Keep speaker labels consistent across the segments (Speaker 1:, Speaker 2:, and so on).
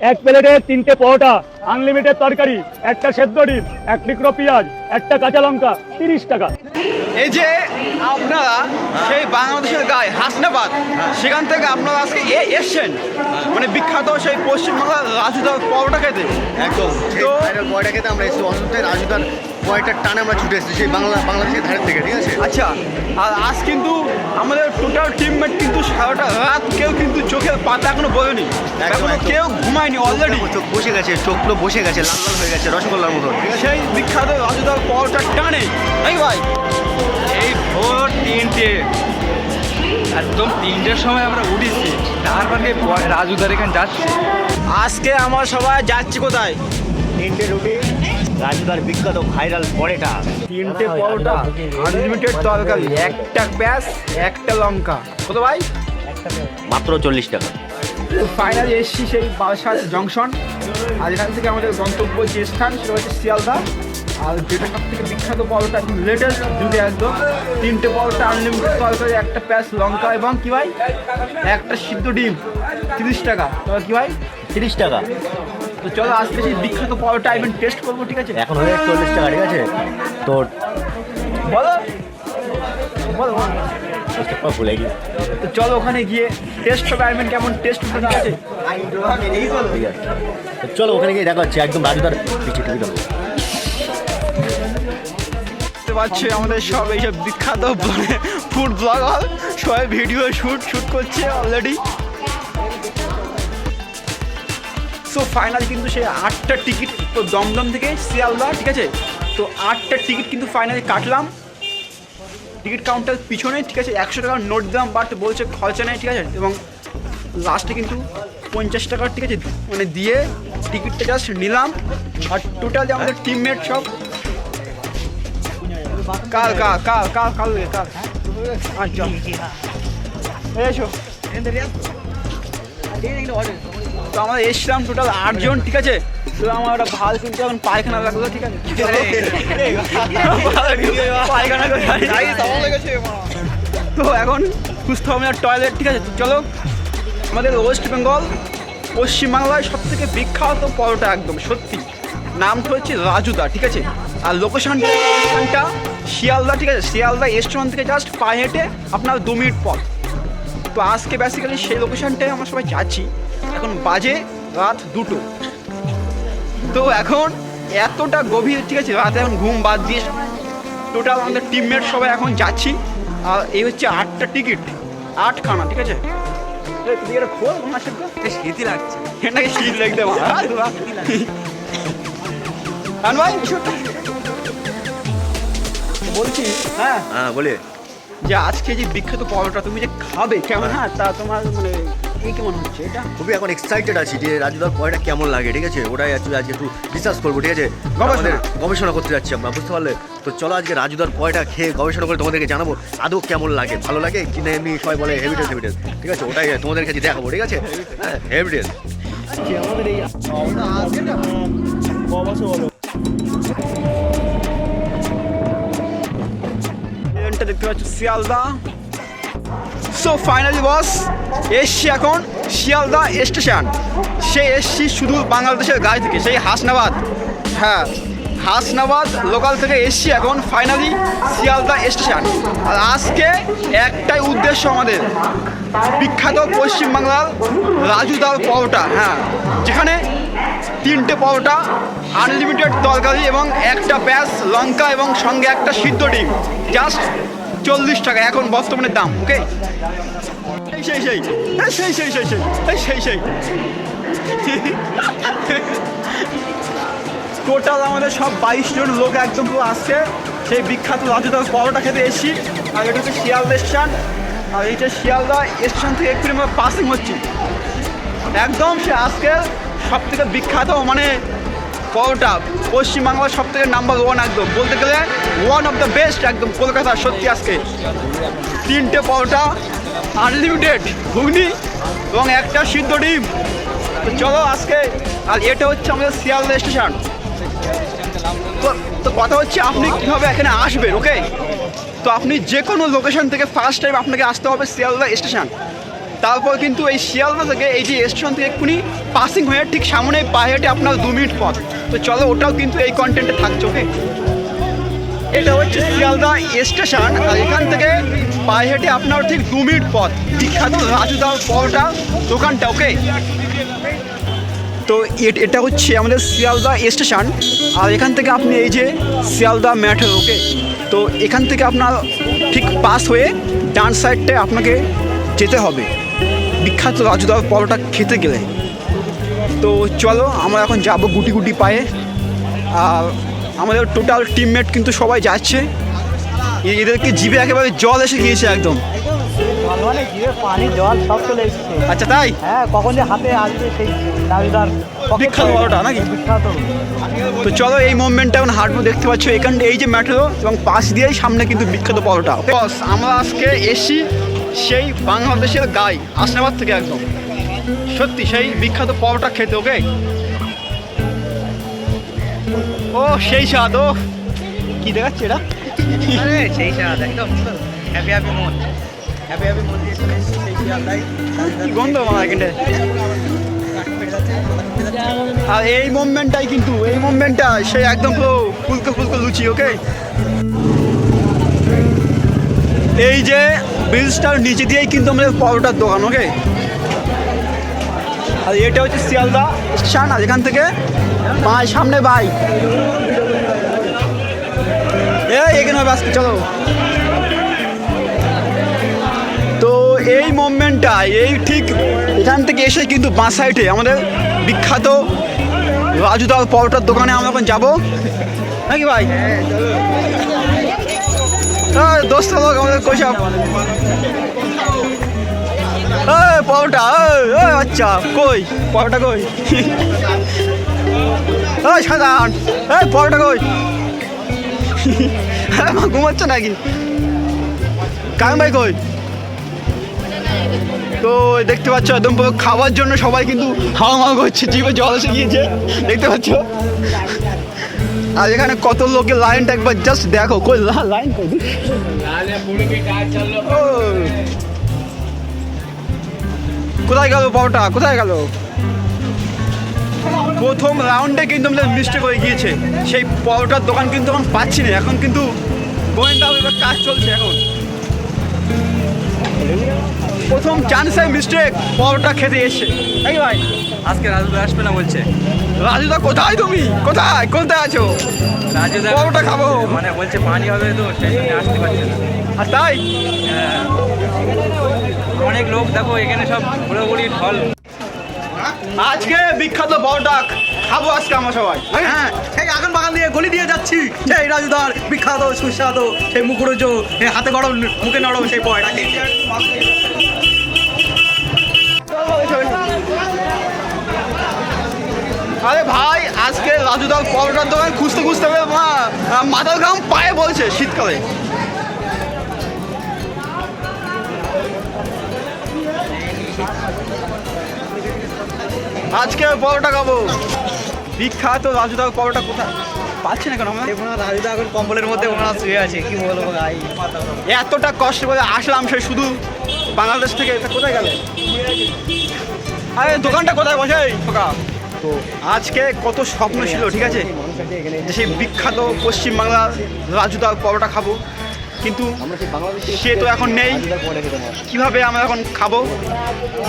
Speaker 1: এক প্লেটে তিনটে পরোটা আনলিমিটেড তরকারি একটা সেদ্ধ ডিম এক টুকরো পেঁয়াজ একটা কাঁচা লঙ্কা তিরিশ টাকা।
Speaker 2: এই যে আপনারা সেই বাংলাদেশের গায়ে হাসনাবাদ সেখান থেকে আপনারা আজকে এ- এসছেন। মানে বিখ্যাত সেই পশ্চিমবাংলার রাজুদার পরোটা খেতে।
Speaker 3: একদম।
Speaker 2: তো-
Speaker 3: তো খেতে আমরা এসেছি অসুস্থ রাজুদার বয়টার টানে আমরা ছুটে এসেছি সেই বাংলা বাংলাদেশের ধারের থেকে ঠিক আছে?
Speaker 2: আচ্ছা আর আজ কিন্তু আমাদের টোটাল টিমমেট কিন্তু সারাটা রাত কেউ কিন্তু চোখের পাতা এখনও বলেনি
Speaker 3: এখনও
Speaker 2: কেউ ঘুমায়নি অলরেডি
Speaker 3: চোখ বসে গেছে চোখগুলো বসে গেছে লাল লাল হয়ে গেছে রসগোল্লার মতো
Speaker 2: সেই বিখ্যাত রাজুদার পরোটা টানে। এই ভাই
Speaker 4: এই ভোর তিনটে একদম তিনটের সময় আমরা উঠেছি। তারপরে রাজুদার এখানে যাচ্ছি।
Speaker 2: আজকে আমরা সবাই যাচ্ছি কোথায়?
Speaker 3: তিনটে রুটি। রাজুদার বিখ্যাত ভাইরাল পরেটা।
Speaker 2: তিনটে পরোটা আনলিমিটেড তরকারি একটা প্যাঁচ একটা লঙ্কা। কত ভাই?
Speaker 3: মাত্র চল্লিশ টাকা।
Speaker 2: ফাইনালি এসছি সেই বারাসাত জংশন। আর এখান থেকে আমাদের গন্তব্য যে স্থান সেটা হচ্ছে শিয়ালদা। আর যেটা সব থেকে বিখ্যাত পরোটা একদম লেটেস্ট যুগে একদম। তিনটে পরোটা আনলিমিটেড তরকারি একটা প্যাঁচ লঙ্কা এবং কি ভাই? একটা সিদ্ধ ডিম তিরিশ টাকা। তবে কি ভাই?
Speaker 3: তিরিশ টাকা।
Speaker 2: তো চলো আজকে সেই বিখ্যাত পরোটা আইবেন টেস্ট করব ঠিক আছে?
Speaker 3: এখন হয়ে চল্লিশ টাকা ঠিক আছে? তো
Speaker 2: বলো। বলো।
Speaker 3: ভুলে গিয়ে
Speaker 2: তো চলো ওখানে গিয়ে টেস্ট হবে আইবেন কেমন টেস্ট হবে ঠিক আছে?
Speaker 3: চলো ওখানে গিয়ে দেখা হচ্ছে একদম রাজুদার পিছিয়ে টিভি দেবো।
Speaker 2: পাচ্ছি আমাদের সব এইসব বিখ্যাত ফুড ব্লগার সবাই ভিডিও শুট শুট করছে অলরেডি সো ফাইনাল কিন্তু সেই আটটা টিকিট তো দমদম থেকে শিয়ালদা, ঠিক আছে? তো আটটা টিকিট কিন্তু ফাইনালি কাটলাম। টিকিট কাউন্টার পিছনে, ঠিক আছে? একশো টাকার নোট দিলাম বাট বলছে খরচা নেই, ঠিক আছে? এবং লাস্টে কিন্তু পঞ্চাশ টাকার ঠিক আছে? মানে দিয়ে টিকিটটা জাস্ট নিলাম। আর টোটালি আমাদের টিমমেট সব কাল কাল কাল কাল কাল কাল। আচ্ছা। এসো। তো আমরা এসছিলাম টোটাল আটজন, ঠিক আছে? তো আমার একটা ভালো কিন্তু এখন পায়খানা লাগল, ঠিক আছে? পায়খানা তো এখন সুস্থ হবে টয়লেট ঠিক আছে? চলো, আমাদের ওয়েস্ট বেঙ্গল পশ্চিমবাংলায় সব থেকে বিখ্যাত পরোটা একদম, সত্যি। নামটা হচ্ছে রাজুদা, ঠিক আছে? আর লোকেশনটা শিয়ালদা, ঠিক আছে? শিয়ালদা স্টেশন থেকে জাস্ট পায়ে হেঁটে আপনার দু মিনিট পর তো আজকে বেসিক্যালি সেই লোকেশনটায় আমরা সবাই যাচ্ছি। এখন বাজে রাত দুটো। তো এখন এতটা গভীর ঠিক আছে? রাতে এখন ঘুম বাদ দিয়ে টোটাল আমাদের টিমমেট সবাই এখন যাচ্ছি। আর এই হচ্ছে আটটা টিকিট আটখানা ঠিক আছে?
Speaker 4: লাগছে।
Speaker 2: এটাকে শীত লাগতে ভাই। বলছি হ্যাঁ?
Speaker 3: হ্যাঁ বলে
Speaker 2: যে আজকে যে বিখ্যাত পরোটা তুমি যে খাবে কেমন? হ্যাঁ তা তোমার মানে এই কেমন হচ্ছে এটা?
Speaker 3: খুবই এখন এক্সাইটেড আছি যে রাজুদার পয়টা কেমন লাগে ঠিক আছে? ওটাই actually আজকে একটু রিসার্চ করব ঠিক আছে?
Speaker 2: গবেষণা।
Speaker 3: আমাদের গবেষণা করতে যাচ্ছি আমরা বুঝতে পারলে? তো চলো আজকে রাজুদার পয়টা খেয়ে গবেষণা করে তোমাদেরকে জানাব আদৌ কেমন লাগে? ভালো লাগে? কি না এমনি সবাই বলে হেভিটেস হেভিটেস ঠিক আছে? ওটাই তোমাদের কাছে দেখাবো ঠিক আছে? হ্যাঁ হেভিটেস
Speaker 2: ট্রেনটা দেখতে পাচ্ছ শিয়ালদা। সো ফাইনালি বস এসছি এখন শিয়ালদা স্টেশন। সে এসছি শুধু বাংলাদেশের গাড়ি থেকে, সেই হাসনাবাদ। হ্যাঁ হাসনাবাদ লোকাল থেকে এসছি এখন ফাইনালি শিয়ালদা স্টেশন। আর আজকে একটাই উদ্দেশ্য আমাদের, বিখ্যাত পশ্চিমবাংলার রাজুদার পরোটা হ্যাঁ যেখানে তিনটে পরোটা আনলিমিটেড তরকারি এবং একটা প্যাঁচ লঙ্কা এবং সঙ্গে একটা সিদ্ধ ডিম। জাস্ট চল্লিশ টাকা, এখন বর্তমানে দাম ওকে সেই সেই সেই সেই সেই সেই সেই সেই সেই। টোটাল আমাদের সব বাইশ জন লোক একদম পুরো আসছে। সেই বিখ্যাত রাজুদার পরোটা খেতে এসেছি। আর এটা হচ্ছে শিয়ালদা স্টেশন। আর এইটা শিয়ালদা স্টেশন থেকে একটু পাসিং হচ্ছি। একদম সে আজকের সব থেকে বিখ্যাত মানে পরোটা পশ্চিমবাংলার সব থেকে নাম্বার ওয়ান একদম। বলতে গেলে ওয়ান অফ দ্য বেস্ট একদম কলকাতা, সত্যি আজকে। তিনটে পরোটা আনলিমিটেড ঘুগনি এবং একটা সিদ্ধ ডিম। তো চলো আজকে, আর এটা হচ্ছে আমাদের শিয়ালদা স্টেশন। তো তো কথা হচ্ছে আপনি কীভাবে এখানে আসবেন ওকে তো আপনি যে কোনো লোকেশন থেকে ফার্স্ট টাইম আপনাকে আসতে হবে শিয়ালদা স্টেশন। তারপর কিন্তু এই শিয়ালদা থেকে এই যে স্টেশন থেকে এক্ষুনি পাসিং হয়ে ঠিক সামনে পায়ে হেঁটে আপনার দু মিনিট পথ। তো চলো, ওটাও কিন্তু এই কন্টেন্টে থাকছে ওকে এটা হচ্ছে শিয়ালদা স্টেশন আর এখান থেকে পায়ে হেঁটে আপনার ঠিক দু মিনিট পথ। বিখ্যাত রাজুদার পরোটা দোকানটা ওকে তো এটা হচ্ছে আমাদের শিয়ালদা স্টেশন আর এখান থেকে আপনি এই যে শিয়ালদা ম্যাটের ওকে তো এখান থেকে আপনার ঠিক পাস হয়ে ডান সাইডটায় আপনাকে যেতে হবে। বিখ্যাত রাজুদার পরোটা খেতে গেলে। তো চলো আমরা এখন যাব গুটি গুটি পায়ে। আর আমাদের টোটাল টিমমেট কিন্তু সবাই যাচ্ছে। এদেরকে জিভে একেবারে জল এসে গিয়েছে একদম।
Speaker 5: মানে পানি জল সব চলে এসছে।
Speaker 2: আচ্ছা তাই?
Speaker 5: হ্যাঁ কখন যে হাতে আসবে সেই দাবিদার
Speaker 2: বিখ্যাত বড়টা নাকি?
Speaker 5: বিখ্যাত।
Speaker 2: তো চলো এই মুভমেন্টটা এখন হাঁটবো দেখতে পাচ্ছ এখানটা এই যে ম্যাটেরো এবং পাশ দিয়েই সামনে কিন্তু বিখ্যাত পরোটা। বস আমরা আজকে এসি সেই বাংলাদেশের গাই আসনাবাদ থেকে একদম। সত্যি সেই বিখ্যাত পরোটা খেতে ওকে? ও সেই স্বাদ ও। কি দেখাচ্ছে এটা?
Speaker 5: সেই স্বাদ একদম হ্যাপি হ্যাপি মন হ্যাপি হ্যাপি মন দিয়ে চলে এসেছি সেই শিয়ালদাই
Speaker 2: গন্ধ আমার এখানটায় আর এই মুভমেন্টটাই কিন্তু এই মুভমেন্টটা সেই একদম পুরো ফুলকো ফুলকো লুচি ওকে? এই যে ব্রিজটার নিচে দিয়েই কিন্তু আমাদের পরোটার দোকান ওকে আর এটা হচ্ছে শিয়ালদা স্টেশন, আর এখান থেকে ভাই সামনে ভাই এখানে হবে চলো। তো এই মুভমেন্টটা এই ঠিক এখান থেকে এসে কিন্তু বাঁ সাইডে আমাদের বিখ্যাত রাজুদার পরোটার দোকানে আমরা এখন যাব। নাকি ভাই? দোস্ত লোক আমাদের কোচাপ এই আচ্ছা কই? পরোটা কই? সাধারণ এই, পরোটা কই? হ্যাঁ ঘুমাচ্ছে নাকি? কাম ভাই কই? তো দেখতে পাচ্ছ, একদম পুরো খাওয়ার জন্য সবাই কিন্তু হাওয়া মাওয়া করছে, জিভে জল এসে গিয়েছে। দেখতে পাচ্ছ? আর এখানে কত লোকের লাইনটা একবার জাস্ট দেখো, কই লাইন কই। কোথায় গেল পাওটা? কোথায় গেল? প্রথম রাউন্ডে কিন্তু আমাদের মিস্টেক হয়ে গিয়েছে। সেই পরোটার দোকান কিন্তু এখন পাচ্ছি না। এখন কিন্তু গোয়েন্দা কাজ চলছে এখন। প্রথম চান্সে মিস্টেক পরোটা খেতে এসে। এই ভাই।
Speaker 4: আজকে রাজুদা আসবে না বলছে?
Speaker 2: রাজুদা কোথায় তুমি? কোথায়? কোথায় আছো?
Speaker 4: রাজুদা
Speaker 2: পরোটা খাব।
Speaker 4: মানে বলছে পানি হবে তো সেই জন্য আসতে পারছে না।
Speaker 2: আর তাই?
Speaker 4: অনেক লোক দেখো এখানে সব ঘোরাঘুরি ঢল।
Speaker 2: আজকে বিখ্যাত পরোটা খাব আজকে আমরা সবাই।
Speaker 5: হ্যাঁ। সেই আগুন বাগান দিয়ে গলি দিয়ে যাচ্ছি। সেই রাজুদার বিখ্যাত সুস্বাদু সেই মুখরোজ হাতে গরম মুখে নরম সেই পয়টাকে
Speaker 2: আরে ভাই আজকে রাজুদার পরোটার দোকান খুঁজতে খুঁজতে হবে মা মাথার ঘাম পায়ে বলছে শীতকালে। আজকে পরোটা খাব। বিখ্যাত রাজুদার পরোটা কোথায়? পাচ্ছি না কেন আমরা
Speaker 5: রাজুদা এখন কম্বলের মধ্যে ওনারা শুয়ে আছে কি বলব ভাই?
Speaker 2: এতটা কষ্ট করে আসলাম সে শুধু বাংলাদেশ থেকে কোথায় গেল? আরে দোকানটা কোথায় বসে? তো আজকে কত স্বপ্ন ছিল, ঠিক আছে? যে সেই বিখ্যাত পশ্চিমবাংলার রাজুদার পরোটা খাব। কিন্তু সে তো এখন নেই। কীভাবে আমরা এখন খাব?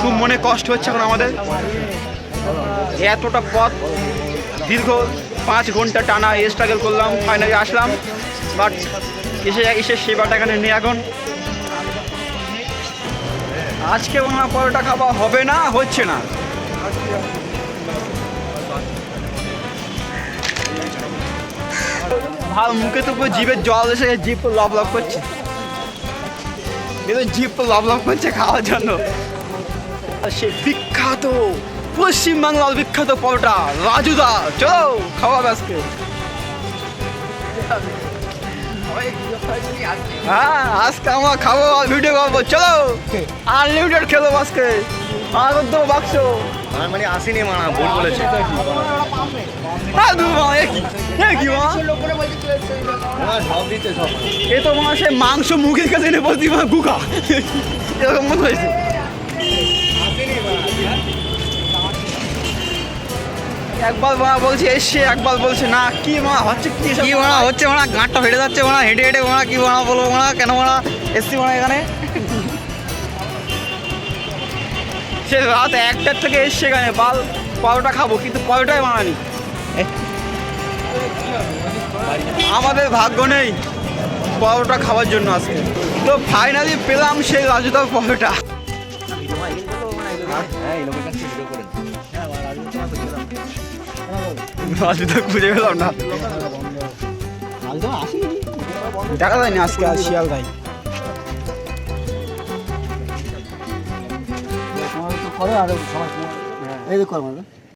Speaker 2: খুব মনে কষ্ট হচ্ছে এখন আমাদের। এতটা পথ, দীর্ঘ পাঁচ ঘণ্টা টানা স্ট্রাগল করলাম ফাইনালি আসলাম। বাট এসে এসে সেবাটা এখানে নেই এখন। আজকে ওনার পরোটা খাওয়া হবে না, হচ্ছে না। ভালো মুখে তো পুরো জিভের জল এসে জিভ লব লব করছে। এদের জিভ তো লব লব করছে খাওয়ার জন্য। আর সে বিখ্যাত পশ্চিমবাংলার বিখ্যাত পরোটা রাজুদা চলো খাওয়া আজকে। হ্যাঁ আজকে আমরা খাব আর ভিডিও করব চলো। আনলিমিটেড খেলো আজকে। তো বাক্স। এ তো মনে হয় মাংস মুখের কাছে এনে বলছি এরকম মনে হয়েছে। একবার মা বলছে এসে একবার বলছে না কি মা হচ্ছে কি
Speaker 6: কি মা হচ্ছে মা? গাঁটটা ফেটে যাচ্ছে মা হেঁটে হেঁটে মা কি মা বলব মা কেন মা? এসছি মা এখানে।
Speaker 2: সে রাত একটার থেকে এসছে এখানে। বাল পরোটা খাব কিন্তু পরোটাই বানানি। আমাদের ভাগ্য নেই পরোটা খাওয়ার জন্য আজকে। তো ফাইনালি পেলাম সেই রাজুদার পরোটা। রাজুদা খুঁজে পেলাম না। দেখা যায়নি আজকে আর শিয়াল ভাই।
Speaker 3: করে আর সবাই এই কর মানে।